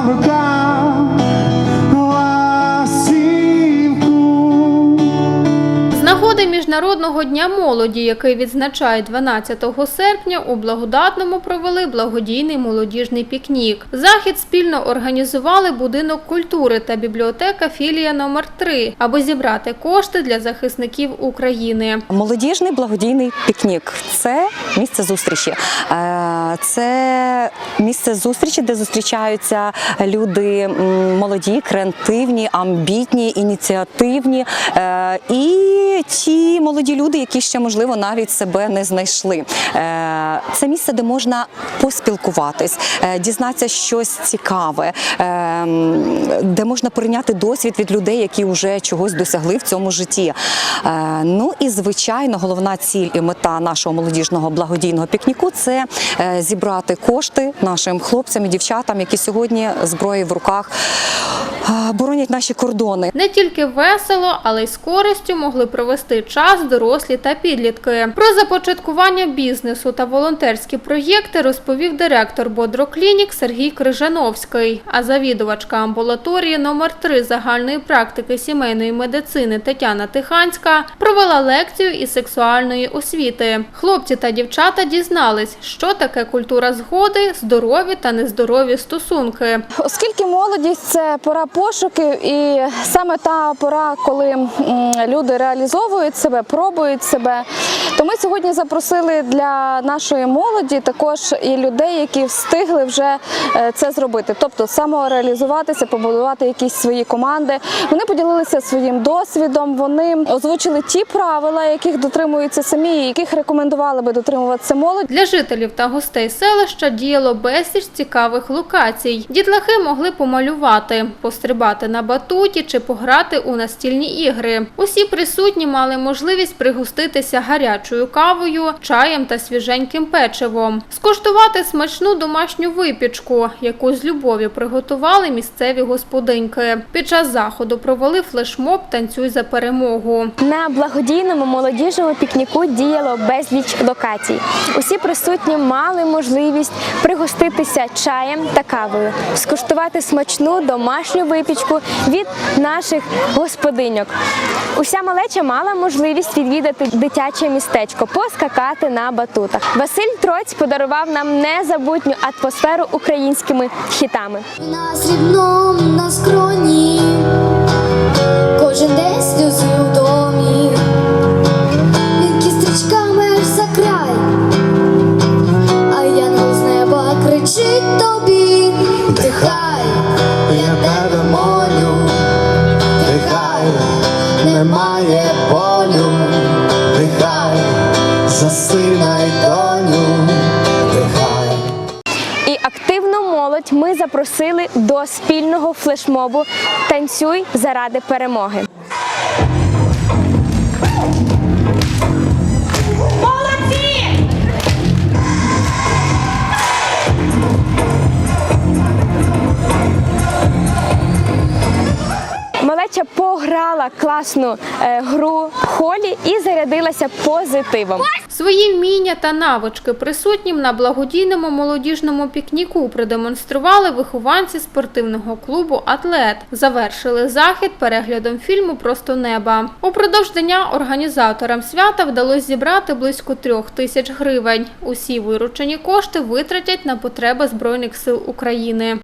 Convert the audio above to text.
в руках ластівку. З нагоди Міжнародного дня молоді, який відзначають 12 серпня, у Благодатному провели благодійний молодіжний пікнік. Захід спільно організували будинок культури та бібліотека філія номер 3 аби зібрати кошти для захисників України. Молодіжний благодійний пікнік це місце зустрічі. Е, Це місце зустрічі, де зустрічаються люди молоді, креативні, амбітні, ініціативні е, і ті молоді люди, які ще можливо навіть себе не знайшли. Е, Це місце, де можна поспілкуватись, е, дізнатися щось цікаве, е, де можна прийняти досвід від людей, які вже чогось досягли в цьому житті. Ну і звичайно, головна ціль і мета нашого молодіжного благодійного пікніку це зібрати кошти нашим хлопцям і дівчатам, які сьогодні зброєю в руках боронять наші кордони. Не тільки весело, але й з користю могли провести час дорослі та підлітки. Про започаткування бізнесу та волонтерські проєкти розповів директор Бодроклінік Сергій Крижановський. А завідувачка амбулаторії номер 3 загальної практики сімейної медицини Тетяна Тиханська провела лекцію із сексуальної освіти. Хлопці та дівчата дізнались, що таке культура згоди, здорові та нездорові стосунки. Оскільки молодість це пора пошуків, і саме та пора, коли люди реалізовують себе, пробують себе, то ми сьогодні запросили для нашої молоді також і людей, які встигли вже е, це зробити, тобто самореалізуватися, побудувати якісь свої команди. Вони поділилися своїм досвідом. Вони озвучили ті правила, яких дотримуються самі, яких рекомендували би дотримуватися молодь. Для жителів та гостей селища діяло безліч цікавих локацій. Дітлахи могли помалювати, пострибати на батуті чи пограти у настільні ігри. Усі присутні мали можливість пригоститися гарячою кавою, чаєм та свіженьким печивом, скуштувати смачну домашню випічку, яку з любов'ю приготували місцеві господиньки. Під час заходу провели флешмоб Танцюй за перемогу. На благодійному молодіжному пікніку діяло безліч локацій. Усі присутні мали можливість пригоститися чаєм та кавою, скуштувати смачну домашню випічку від наших господиньок. Уся малеча мала можливість відвідати дитяче містечко, поскакати на батутах. Василь Троць подарував нам незабутню атмосферу українськими хітами. На срібном на скроні, запросили до спільного флешмобу Танцюй заради перемоги. Малеча пограла класну е, гру холі і зарядилася позитивом. Свої вміння та навички присутнім на благодійному молодіжному пікніку продемонстрували вихованці спортивного клубу Атлет. Завершили захід переглядом фільму Просто неба. Упродовж дня організаторам свята вдалося зібрати близько трьох тисяч гривень. Усі виручені кошти витратять на потреби Збройних сил України.